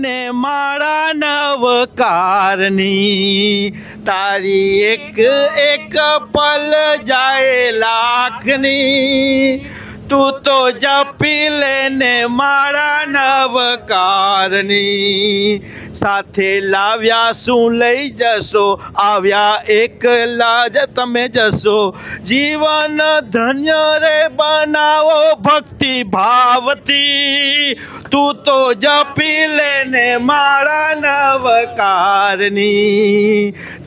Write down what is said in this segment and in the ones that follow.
ને મારા નવકારની તારી એક એક પલ જાય લાખની. તું તો જપી લેને મારા નવકારની સાથે લાવ્યા શું લઈ જશો આવ્યા એકલા જ તમે જશો જીવન ધન્ય રે બનાવો ભક્તિ ભાવથી તું તો જપી લેને મારા નવકારની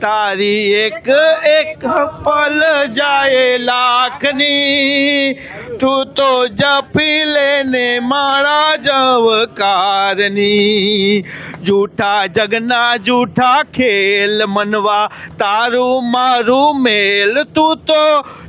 તારી એક એક પલ જાય લાખની. તું તો જપી લેને મારા જવકારની. જૂઠા જગના જૂઠા ખેલ મનવા તારું મારું મેલ. તું તો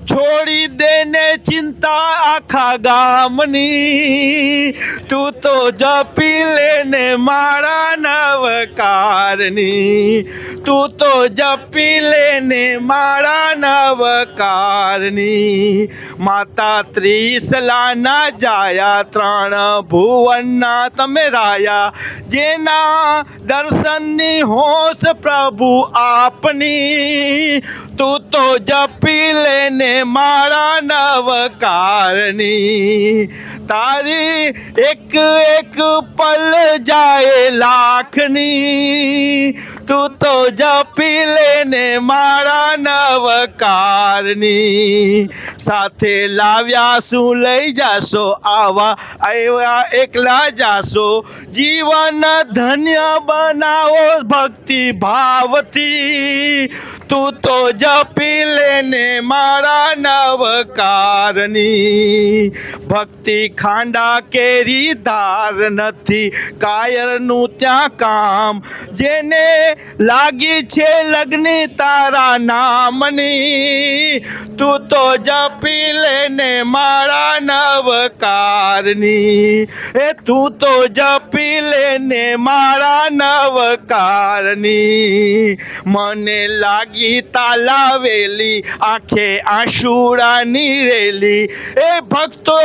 છોડી દેને ચિંતા આખા ગામની. તું તો જપી લેને મારા નવકારની. તું તો જપી લેને મારા નવકારની. માતા ત્રિસલાના જાયા ત્રણ ભુવનના તમે રાયા. જેના દર્શનની હોશ પ્રભુ આપની. તું તો જપી લેને મારા નવકારની તારી એક એક પલ જાય લાખની. તું તો જપી લેને મારા નવકારની. સાથે લાવ્યા શું લઈ જાશો? આવા આવ્યા એકલા જાશો. જીવન ધન્ય બનાવો ભક્તિ ભાવથી. તું તો જપી લેને મારા નવકારની. ભક્તિ ખાંડા કેરી ધાર નથી, કાયરનું ત્યાં કામ. જેને લાગી છે લગ્ન તારા નામની. તું તો જપી લેને મારા નવકારની. એ તું તો જપી લેને મારા નવકારની. મને લાગી તાલાવેલી, આંખે આંસુડાની રેલી. એ ભક્તો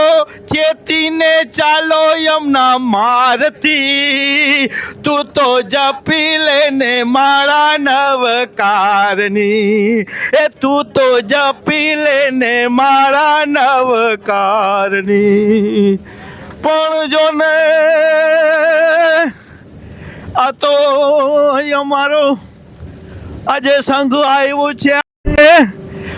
ચેતીને ચાલો યમના મારતી તું તો જપી લેને મારા નવકારની. એ તું તો જપી લેને મારા નવકારની. પણ જો ને આ તો અમારો આજે સંઘ આવ્યું છે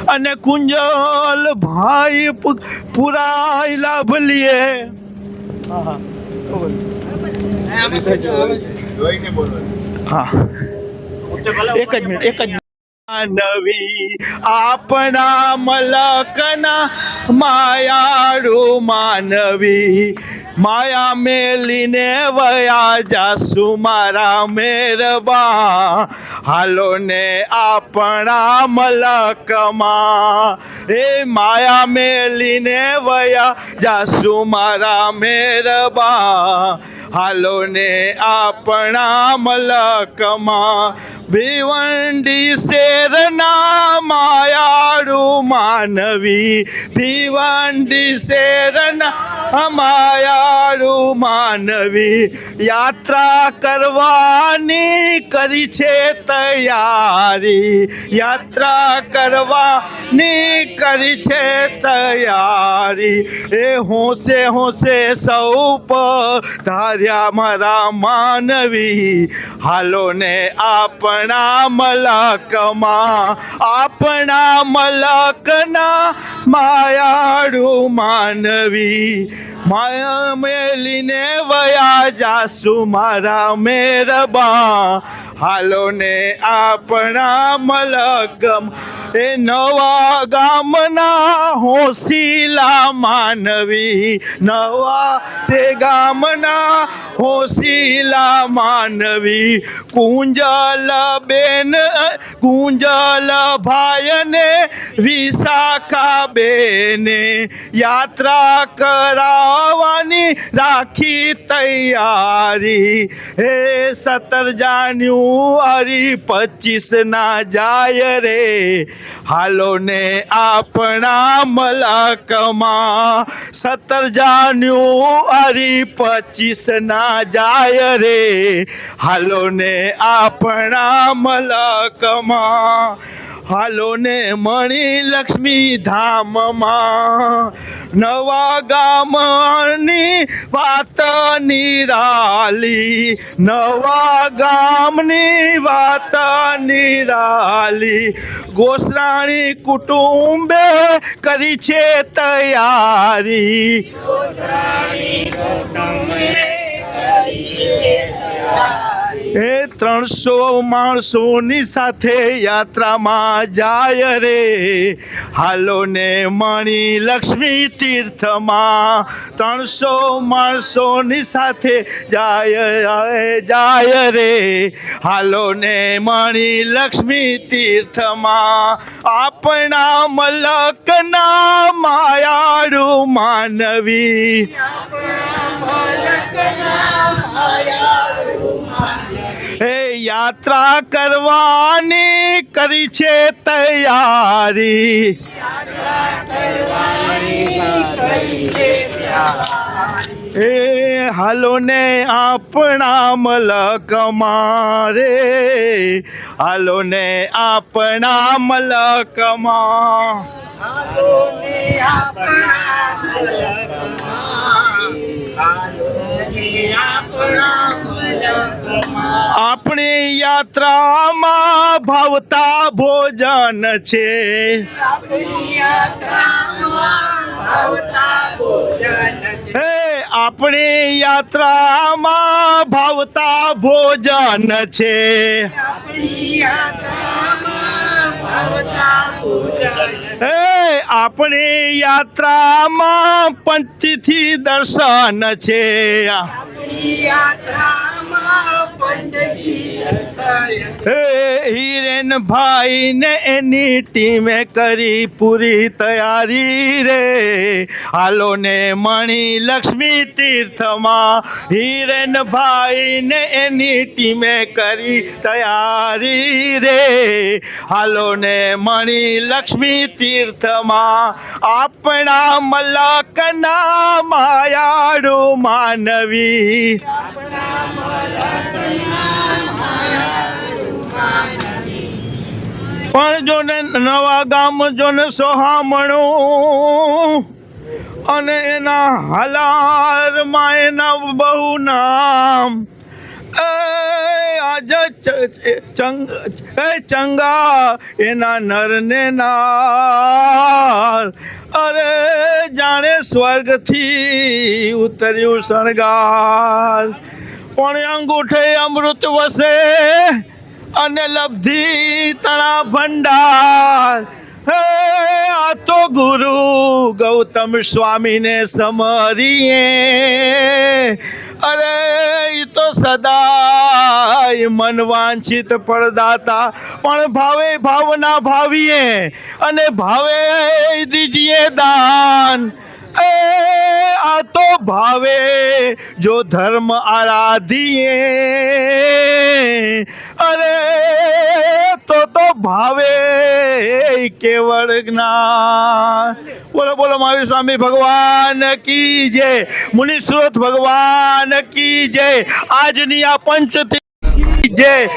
અને કુંજલ ભાઈ પુ- પૂરા લાભ લીએ એક જ મિનિટ, એક જ. માનવી આપણા મલકના માયાળુ માનવી માયા મેલીને વયા જાસુ, મારા મેરબા હાલો ને આપણા મલકમાં. એ માયા મેલીને વયા જાસુ, મારા મેરબા હાલો ને આપણા મલકમાં ભીવંડી શેરના માયાળુ માનવી, ભીવંડી શેરના માયાળુ માનવી, યાત્રા કરવાની કરી છે તૈયારી, યાત્રા કરવાની કરી છે તૈયારી. એ હોશે હોશે સૌ ધાર્યા મારા માનવી હાલો ને આપણા મલકમાં આપણા મલકના માયાળુ માનવી. માયા મેલીને વયા જાસુ મારા મેરબા. હાલો ને આપણા મલકમ એ નવા ગામના હોશીલા માનવી. નવા તે ગામના હોશીલા માનવી. કુંજલ બેન કુંજલ ભાઈને વિશાખા બેને યાત્રા કરા આવવાની રાખી તૈયારી. હે સત્તર જાન્યુઆરી પચીસ ના જાય રે. હાલો ને આપણા મલકમાં સત્તર જાન્યુઆરી પચીસ ના જાય રે. હાલો ને આપણા મલકમાં હાલો ને મણી લક્ષ્મી ધામમાં. નવા ગામની વાત નિરાલી, નવા ગામની વાત નિરાલી. ગોસરાણી કુટુંબે કરી છે તૈયારી. એ ત્રણસો માણસોની સાથે યાત્રામાં જાય રે. હાલો ને મણી લક્ષ્મી તીર્થમાં ત્રણસો માણસોની સાથે જાય જાય રે. હાલો ને મણી લક્ષ્મી તીર્થમાં આપણા મલકના માયાળું માનવી. હે યાત્રા કરવાની કરી છે તૈયારી. એ હાલો ને આપણા મલક મારે. હાલો ને આપણા મલકમાં આપણી યાત્રામાં ભાવતા ભોજન છે. હે આપણી યાત્રામાં ભાવતા ભોજન છે. હે આપણી યાત્રામાં પંથથી દર્શન છે. હિરેન ભાઈ ને એની ટીમે કરી પૂરી તૈયારી રે. હાલો ને મણી લક્ષ્મી તીર્થમાં હિરેન ભાઈ ને એની ટીમે કરી તૈયારી રે. હાલો ને મણી લક્ષ્મી તીર્થમાં આપણા મલકના માયાડો માનવી. પણ જો ને નવા ગામ જો ને સોહામણું, અને એના હલારમાં એના બહુ નામ એ, ચંગા એના નર ને નાર. અરે જાણે સ્વર્ગથી ઉતર્યું શણગાર. પણ અંગૂઠે અમૃત વસે અને લબ્ધિ તણા ભંડાર. હે, આ તો ગુરુ ગૌતમ સ્વામીને સમરીએ. અરે તો સદાય મન વાંછિત પડદાતા પણ ભાવે ભાવના ભાવીએ, અને ભાવે દીજીએ દાન. એ આ તો ભાવે જો ધર્મ આરાધીએ. અરે, તો તો ભાવે કેવળ જ્ઞાન બોલો બોલો મહાવીર સ્વામી ભગવાન કી જય? મુનિશ્રોત ભગવાન કી જય? આજની આ પંચતી જય?